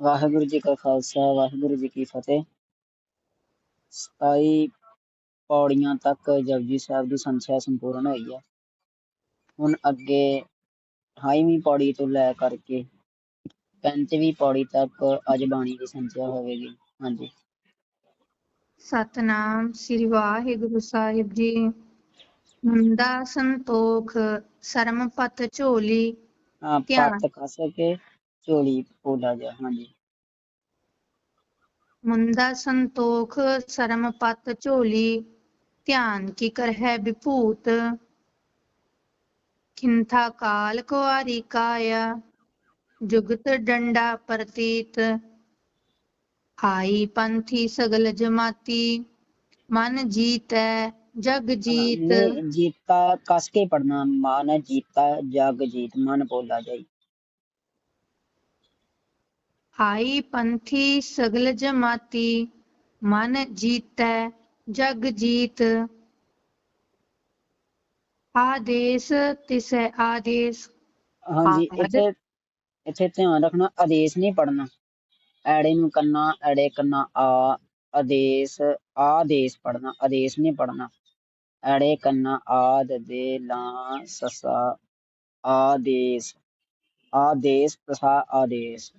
ਵਾਹਿਗੁਰੂ ਜੀ ਕਾ ਖਾਲਸਾ ਵਾਹਿਗੁਰੂ ਜੀ ਕੀ ਫਤਿਹ। ਸਤਾਈ ਪੌੜੀਆਂ ਤੱਕ ਜਪਜੀ ਸਾਹਿਬ ਦੀ ਸੰਥਿਆ ਸੰਪੂਰਨ ਹੋਈ ਹੈ। ਹੁਣ ਅੱਗੇ 28ਵੀਂ ਪੌੜੀ ਤੋਂ ਲੈ ਕਰਕੇ 35ਵੀਂ ਪੌੜੀ ਤੱਕ ਅੱਜ ਬਾਣੀ ਦੀ ਸੰਥਿਆ ਹੋਵੇਗੀ। ਹਾਂਜੀ। ਸਤਨਾਮ ਸ੍ਰੀ ਵਾਹਿਗੁਰੂ ਸਾਹਿਬ ਜੀ। ਮੁੰਦਾ ਸੰਤੋਖ ਸਰਮ ਪਤ ਝੋਲੀ ਹਾਂ। ਪੱਤ ਕਸ ਕੇ ਝੋਲੀ ਪੋਲਾ ਜਾ ਹਾਂਜੀ। ਮੁੰਦਾ ਸੰਤੋਖ ਸਰਮ ਪਤ ਝੋਲੀ ਧਿਆਨ ਕੀ ਕਰ ਹੈ ਵਿਭੂਤ। ਖਿੰਥਾ ਕਾਲ ਕੁਆਰੀ ਕਾਇਆ ਜੁਗਤ ਡੰਡਾ ਪ੍ਰਤੀਤ। ਆਈ ਪੰਥੀ ਸਗਲ ਜਮਾਤੀ ਮਨ ਜੀਤੈ ਜਗ ਜੀਤ। ਜੀਤਾ ਕਸ ਕੇ ਪੜਨਾ ਮਨ ਜੀਤਾ ਜਗ ਜੀਤ ਮਨ ਪੋਲਾ ਜਾਈ ਆਈ ਪੰਥੀ ਸਗਲ ਜਮਾਤੀ ਮਨ ਜੀਤੈ ਜਗ ਜੀਤ। ਆਦੇਸ ਤਿਸੈ ਆਦੇਸ। ਹਾਂਜੀ ਹਾਂ, ਇੱਥੇ ਇੱਥੇ ਧਿਆਨ ਰੱਖਣਾ ਆਦੇਸ਼ ਨਹੀਂ ਪੜਨਾ ਐੜੇ ਨੂੰ ਕੰਨਾ ਐੜੇ ਕੰਨਾ ਆ ਆਦੇਸ਼ ਆਦੇਸ਼ ਪੜਨਾ ਆਦੇਸ਼ ਨਹੀਂ ਪੜਨਾ ਐੜੇ ਕੰਨਾ ਆਦ ਦੇ ਲਾ ਸਸਾ ਆਦੇਸ਼। ਆਦੇਸ਼ ਤਸਾ ਆਦੇਸ਼।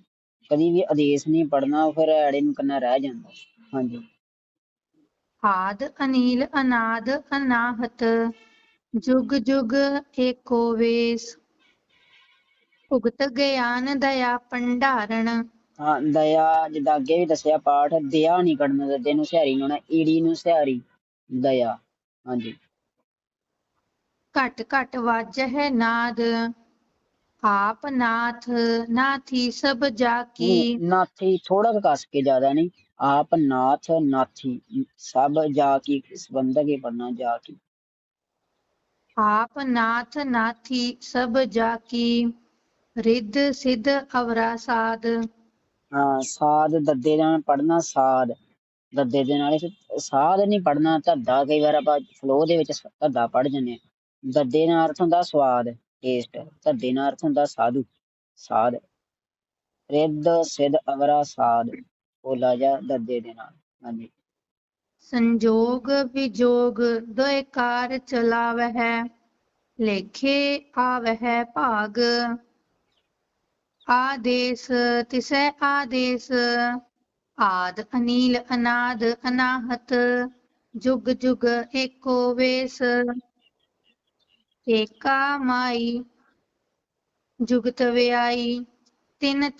ਕਦੀ ਵੀ ਆਦੇਸ਼ ਨਹੀਂ ਪੜਨਾ ਫਿਰ ਐੜੇ ਨੂੰ ਕੰਨਾ ਰਹਿ ਜਾਂਦਾ। ਹਾਂਜੀ। ਆਦ ਅਨੀਲ ਅਨਾਦ ਅਨਾਹਤ ਜੁਗ ਜੁਗ ਏਕੋ ਵੇਸ। ਭੁਗਤ ਗਿਆਨ ਦਇਆ ਭੰਡਾਰਨ ਹਾਂ ਦਇਆ ਜਿੱਦਾਂ ਅੱਗੇ ਵੀ ਦੱਸਿਆ ਪਾਠ ਦਇਆ ਨਹੀਂ ਕੱਢਣਾ ਦੱਦੇ ਨੂੰ ਸਿਹਾਰੀ ਨੂੰ ਨਾ ਈੜੀ ਨੂੰ ਸਿਹਾਰੀ ਦਇਆ। ਹਾਂਜੀ। ਘਟ ਘਟ ਵਾਜਹਿ ਨਾਦ। ਆਪ ਨਾਥ ਨਾਥੀ ਸਭ ਜਾ ਕੀ ਨਾਥੀ ਥੋੜਾ ਕੱਸ ਕੇ ਜ਼ਿਆਦਾ ਨਹੀਂ। ਆਪ ਨਾਥ ਨਾਥੀ ਸਭ ਜਾ ਕੀ ਸੰਬੰਧਕ ਹੀ ਪੜਨਾ ਜਾ ਕੀ ਆਪ ਨਾਥ ਨਾਥੀ ਸਭ ਜਾ ਕੀ ਰਿੱਧ ਸਿੱਧ ਅਵਰਾ ਸਾਧ। ਹਾਂ ਸਾਧ ਦੱਦੇ ਨਾਲ ਪੜਨਾ ਸਾਧ ਦੱਦੇ ਦੇ ਨਾਲ। ਸਾਧ ਨਹੀਂ ਪੜਨਾ ਧੱਦਾ ਕਈ ਵਾਰ ਆਪਾਂ ਫਲੋ ਦੇ ਵਿੱਚ ਧੱਦਾ ਪੜ ਜੰਨੇ ਦੱਦੇ ਨਾਲ ਅਰਥ ਹੁੰਦਾ ਸਵਾਦ। ਟੇਸਟ ਧੱਦੇ ਨਾਲ ਅਰਥ ਹੁੰਦਾ ਸਾਧੂ, ਸਾਧ। ਰਿੱਧ, ਸਿੱਧ, ਅਵਰਾ, ਸਾਧ ਬੋਲਾ ਜਾ ਦੱਦੇ ਦੇ ਨਾਲ। ਹਾਂਜੀ। ਸੰਜੋਗ, ਵਿਜੋਗ ਦੋਇ ਚਲਾਵਹਿ, ਲੇਖੇ ਆਵਹਿ ਭਾਗ। ਆਦੇਸ ਤਿਸੈ ਆਦੇਸ, ਆਦ, ਅਨੀਲ, ਅਨਾਦ, ਅਨਾਹਤ, ਜੁਗ ਜੁਗ, ਏਕੋ ਵੇਸ। ਏਕਾ ਮਾਈ ਜੁਗਤ ਵਿਆਈ ਤਿੰਨ